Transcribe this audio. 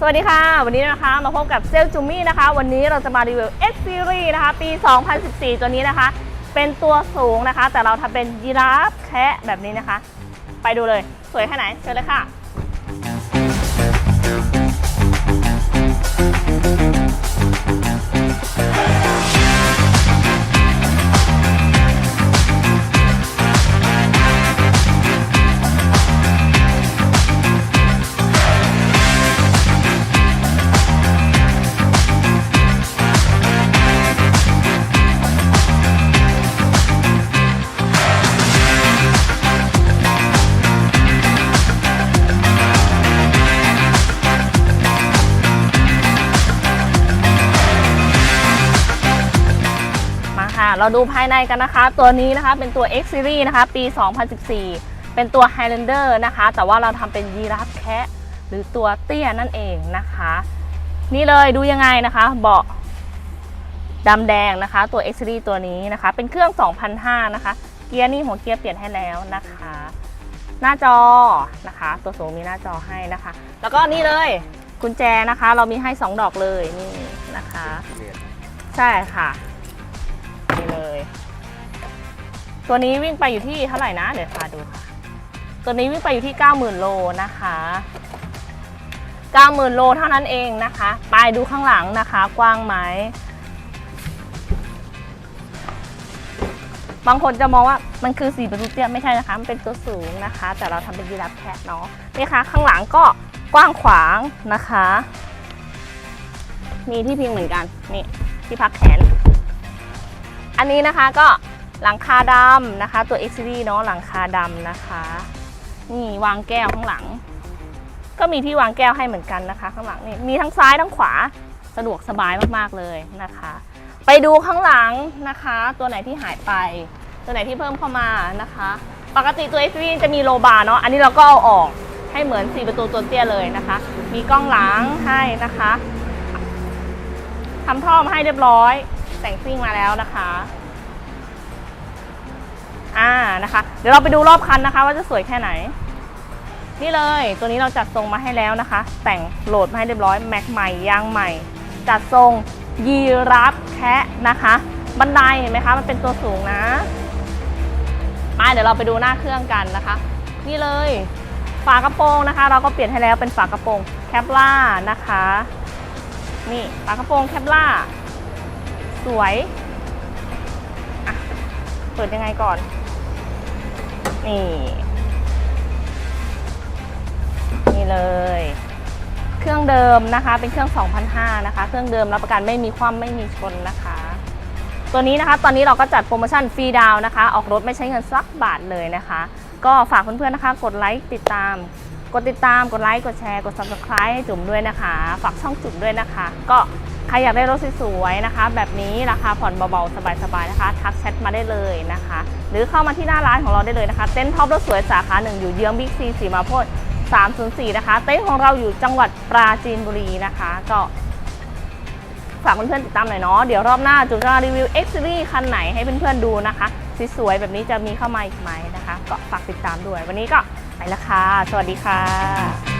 สวัสดีค่ะ วันนี้นะคะมาพบกับเซลจูมี่นะคะ วันนี้เราจะมารีวิว X Series นะคะ ปี 2014 ตัวนี้นะคะ เป็นตัวสูงนะคะ แต่เราทำเป็นยีราฟแคะแบบนี้นะคะ ไปดูเลย สวยแค่ไหนเชิญเลยค่ะ เราดูภายในกันนะคะ ตัวนี้นะคะเป็นตัว X Series นะคะ ปี 2014 เป็นตัว Highlander นะคะ แต่ว่าเราทำเป็นยีราฟแคะหรือตัวเตี้ยนั่นเองนะคะ นี่เลยดูยังไงนะคะ เบาะดำแดงนะคะ ตัว X Series ตัวนี้นะคะ เป็นเครื่อง2,500นะคะ เกียร์นี่หัวเกียร์เปลี่ยนให้แล้วนะคะ หน้าจอนะคะ ตัวสูงมีหน้าจอให้นะคะ แล้วก็นี่เลยกุญแจนะคะ เรามีให้ 2 ดอกเลยนี่นะคะ ใช่ค่ะ ตัวนี้วิ่งไปอยู่ที่เท่าไหร่นะ เดี๋ยวพาดูค่ะ ตัวนี้วิ่งไปอยู่ที่ 90,000 โลนะคะ 90,000 โลเท่านั้นเองนะคะ ไปดูข้างหลังนะคะ กว้างไหม บางคนจะมองว่ามันคือสีประตูเตี้ยไม่ใช่นะคะ มันเป็นตัวสูงนะคะ แต่เราทำเป็นยีราฟแคะเนาะ นี่ค่ะ ข้างหลังก็กว้างขวางนะคะ มีที่พิงเหมือนกัน นี่ที่พักแขน อันนี้นะคะก็ หลังคาดำนะคะ ตัว X Series เนาะหลังคาดำนะคะ นี่วางแก้วข้างหลัง ก็มีที่วางแก้วให้เหมือนกันนะคะ ข้างหลังนี่มีทั้งซ้ายทั้งขวาสะดวกสบายมากๆเลยนะคะ ไปดูข้างหลังนะคะ ตัวไหนที่หายไป ตัวไหนที่เพิ่มเข้ามานะคะ ปกติตัว X3 จะมีโลบาร์เนาะอันนี้เราก็เอาออกให้เหมือน 4 ประตูตัวเตี้ยเลยนะคะ มีกล้องหลังให้นะคะทำท่อมาให้เรียบร้อย แต่งซิ่งมาแล้วนะคะ อ่านะคะ เดี๋ยวเราไปดูรอบคันนะคะ ว่าจะสวยแค่ไหน นี่เลยตัวนี้เราจัดทรงมาให้แล้วนะคะ แต่งโหลดมาให้เรียบร้อยแม็กใหม่ยางใหม่ จัดทรงยีรับแคะนะคะ บันไดเห็นไหมคะ มันเป็นตัวสูงนะมาเดี๋ยวเราไปดูหน้าเครื่องกันนะคะ นี่เลยฝากระโปรงนะคะ เราก็เปลี่ยนให้แล้วเป็นฝากระโปรงแคปล่านะคะ นี่ฝากระโปรงแคปล่าสวยเปิดยังไงก่อน นี่ นี่เลย เครื่องเดิมนะคะ เป็นเครื่อง2,500นะคะ เครื่องเดิมรับประกันไม่มีความไม่มีชนนะคะ ตัวนี้นะคะ ตอนนี้เราก็จัดโปรโมชั่นฟรีดาวนะคะ ออกรถไม่ใช้เงินสักบาทเลยนะคะ ก็ฝากเพื่อนๆนะคะ กดไลค์ติดตาม กดติดตาม กดไลค์ กดแชร์ กด subscribe ให้จุ๋มด้วยนะคะ ฝากช่องจุ๋มด้วยนะคะ ก็ รอยากได้รถสวยๆนะคะ แบบนี้ราคาผ่อนเบาๆ สบายๆนะคะ ทักแชทมาได้เลยนะคะ หรือเข้ามาที่หน้าร้านของเราได้เลยนะคะเต็นท์ท็อปรถสวยสาขาหนึ่งอยู่เยื้องบิ๊กซีสีมาโพด304 นะคะ เต็นท์ของเราอยู่จังหวัดปราจีนบุรีนะคะ ก็ฝากเพื่อนๆติดตามหน่อยเนาะเดี๋ยวรอบหน้าจุ๋มจะมารีวิว X Series คันไหนให้เพื่อนๆดูนะคะสวยๆแบบนี้จะมีเข้ามาอีกไหมนะคะ ก็ฝากติดตามด้วย วันนี้ก็ไปละค่ะ สวัสดีค่ะ